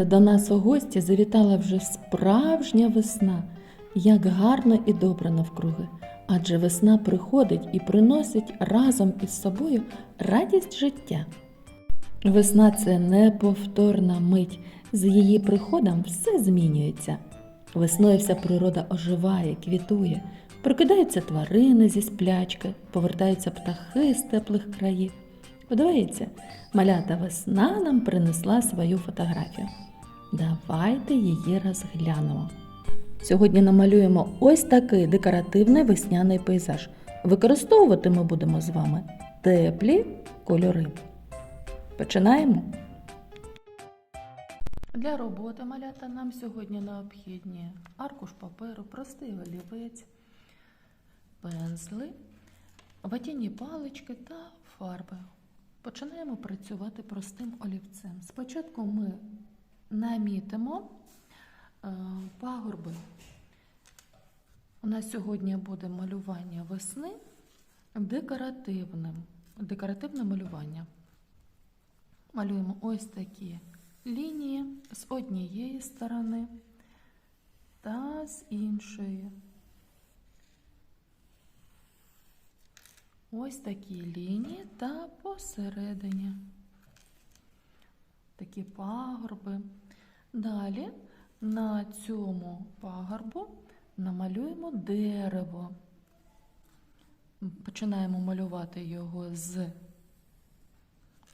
Малята до нас у гості завітала вже справжня весна. Як гарно і добре навкруги. Адже весна приходить і приносить разом із собою радість життя. Весна це неповторна мить. З її приходом все змінюється. Весною вся природа оживає, квітує, прокидаються тварини зі сплячки, повертаються птахи з теплих країв. Подивіться, малята весна нам принесла свою фотографію. Давайте її розглянемо. Сьогодні намалюємо ось такий декоративний весняний пейзаж. Використовувати ми будемо з вами теплі кольори. Починаємо. Для роботи малята нам сьогодні необхідні аркуш паперу, простий олівець, пензли, ватяні палички та фарби. Починаємо працювати простим олівцем. Спочатку ми намітимо е, пагорби. У нас сьогодні буде малювання весни декоративним, декоративне малювання. Малюємо ось такі лінії з однієї сторони та з іншої. Ось такі лінії та посередині. Такі пагорби. Далі на цьому пагорбу намалюємо дерево. Починаємо малювати його з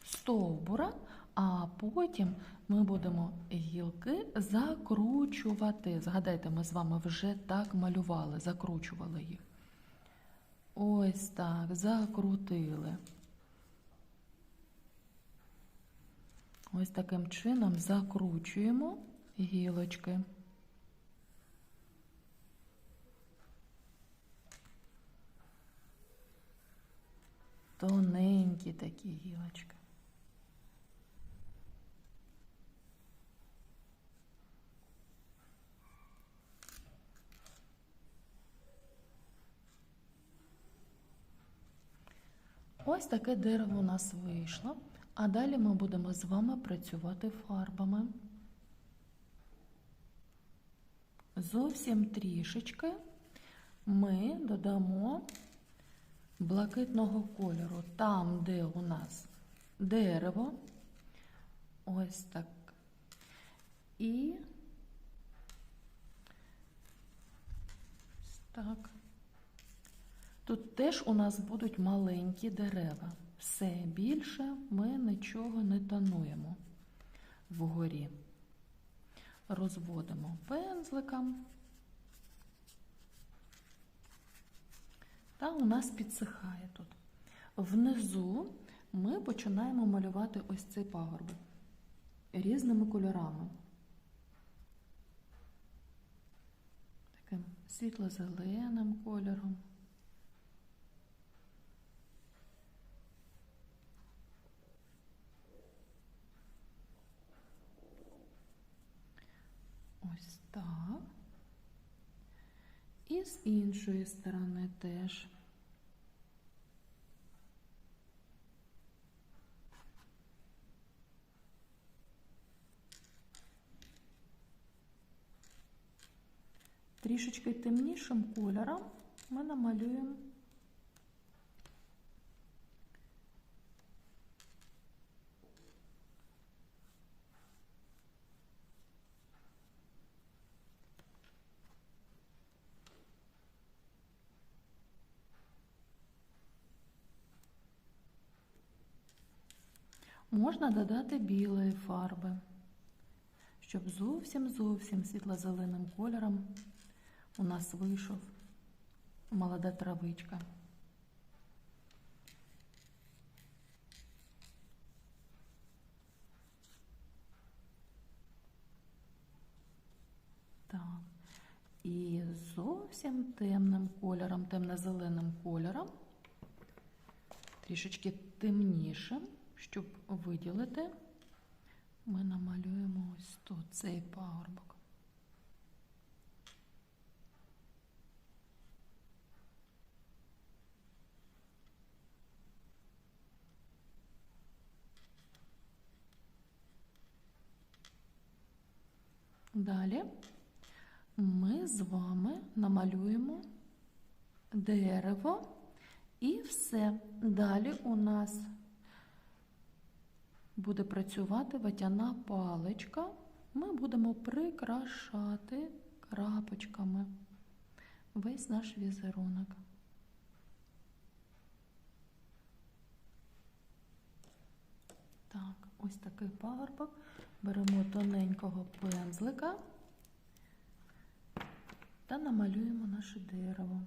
стовбура, а потім ми будемо гілки закручувати. Згадайте, ми з вами вже так малювали, закручували їх. Ось так, закрутили. Ось таким чином закручуємо гілочки. Тоненькі такі гілочки. Ось таке дерево у нас вийшло. А далі ми будемо з вами працювати фарбами. Зовсім трішечки ми додамо блакитного кольору там, де у нас дерево. Ось так. І так. Тут теж у нас будуть маленькі дерева. Все більше ми нічого не тонуємо вгорі. Розводимо пензликом. Та у нас підсихає тут. Внизу ми починаємо малювати ось цей пагорб різними кольорами. Таким світло-зеленим кольором. Ось так. І з іншої сторони теж. Трішечки темнішим кольором ми намалюємо Можна додати білої фарби, щоб зовсім-зовсім світло-зеленим кольором у нас вийшов молода травичка. Так. І зовсім темним кольором, темно-зеленим кольором, трішечки темнішим щоб виділити, ми намалюємо ось тут цей пагорбок. Далі ми з вами намалюємо дерево і все. Далі у нас буде працювати ватяна паличка. Ми будемо прикрашати крапочками весь наш візерунок. Так, ось такий пагорбок. Беремо тоненького пензлика та намалюємо наше дерево.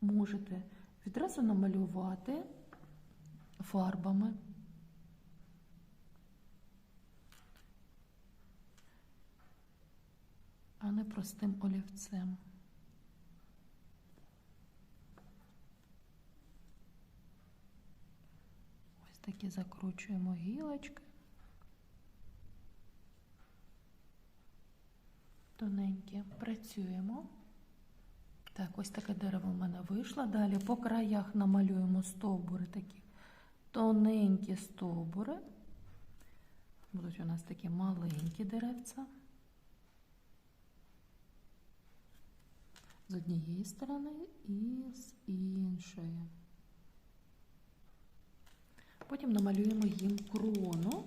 Можете відразу намалювати фарбами. А не простим олівцем. Ось такі закручуємо гілочки. Тоненькі працюємо. Так, ось таке дерево в мене вийшло. Далі по краях намалюємо стовбури такі тоненькі стовбури. Будуть у нас такі маленькі деревця. З однієї сторони і з іншої. Потім намалюємо їм крону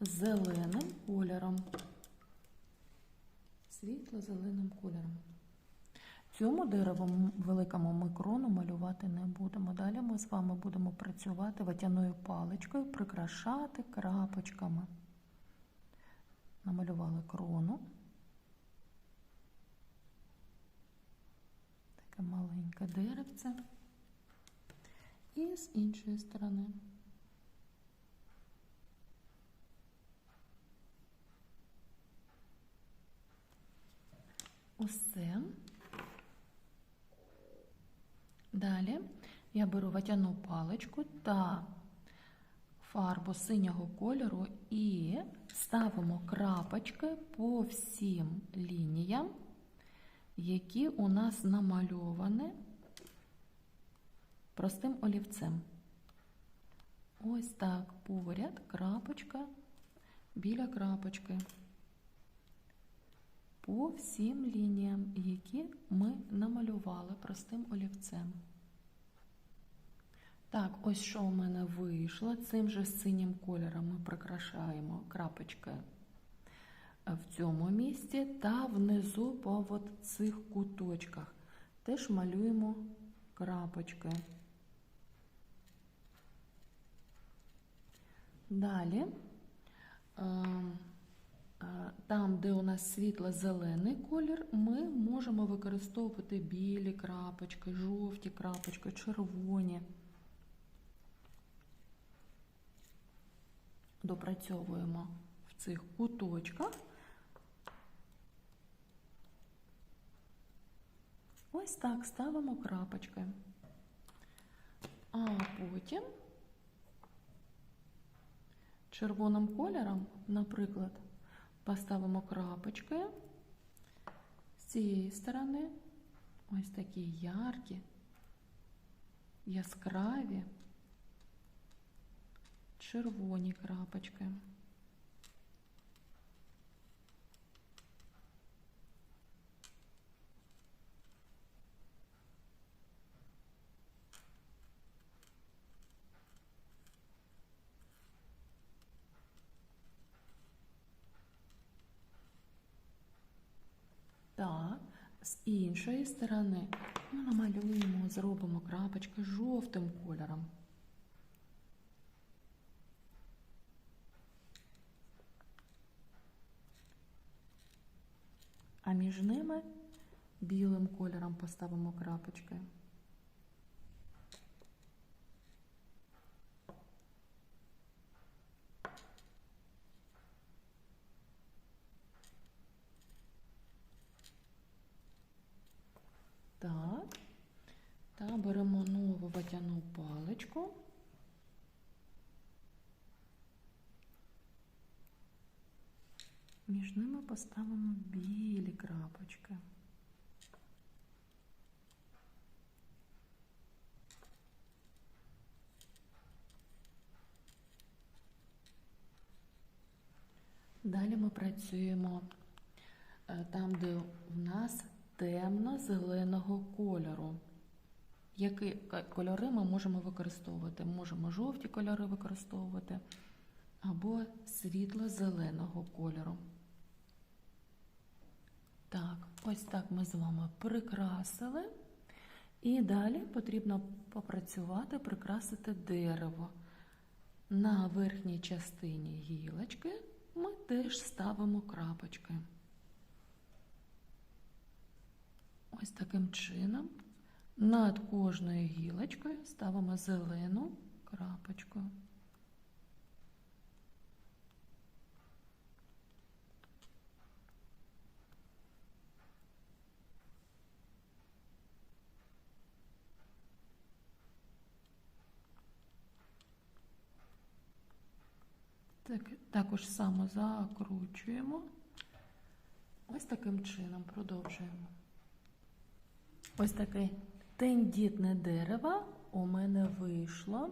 зеленим кольором, світло-зеленим кольором. Цьому дереву великому ми крону малювати не будемо. Далі ми з вами будемо працювати ватяною паличкою, прикрашати крапочками. Намалювали крону. Таке маленьке деревце. І з іншої сторони. Усе. Далі я беру ватяну паличку та фарбу синього кольору і ставимо крапочки по всім лініям які у нас намальовані простим олівцем. Ось так поряд крапочка біля крапочки. По всім лініям, які ми намалювали простим олівцем. Так, ось що у мене вийшло. Цим же синім кольором ми прикрашаємо крапочки в цьому місці та внизу по от цих куточках. Теж малюємо крапочки. Далі, е, е, там, де у нас світло-зелений колір, ми можемо використовувати білі крапочки, жовті крапочки, червоні. Допрацьовуємо в цих куточках. Ось так ставимо крапочки. А потім червоним кольором, наприклад, поставимо крапочки з цієї сторони, ось такі яркі, яскраві, червоні крапочки. Так, з іншої сторони ми намалюємо, зробимо крапочки жовтим кольором. А між ними білим кольором поставимо крапочки. Так, та беремо нову ватяну паличку. Між ними поставимо білі крапочки. Далі ми працюємо е, там, де в нас темно-зеленого кольору. Які кольори ми можемо використовувати? Можемо жовті кольори використовувати або світло-зеленого кольору. Так, ось так ми з вами прикрасили. І далі потрібно попрацювати, прикрасити дерево. На верхній частині гілочки ми теж ставимо крапочки. Ось таким чином над кожною гілочкою ставимо зелену крапочку. Так, також само закручуємо. Ось таким чином продовжуємо. Ось таке тендітне дерево у мене вийшло.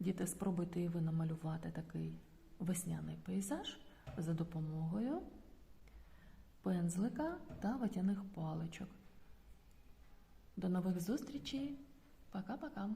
Діти, спробуйте ви намалювати такий весняний пейзаж за допомогою пензлика та ватяних паличок. До нових зустрічей. Пока-пока.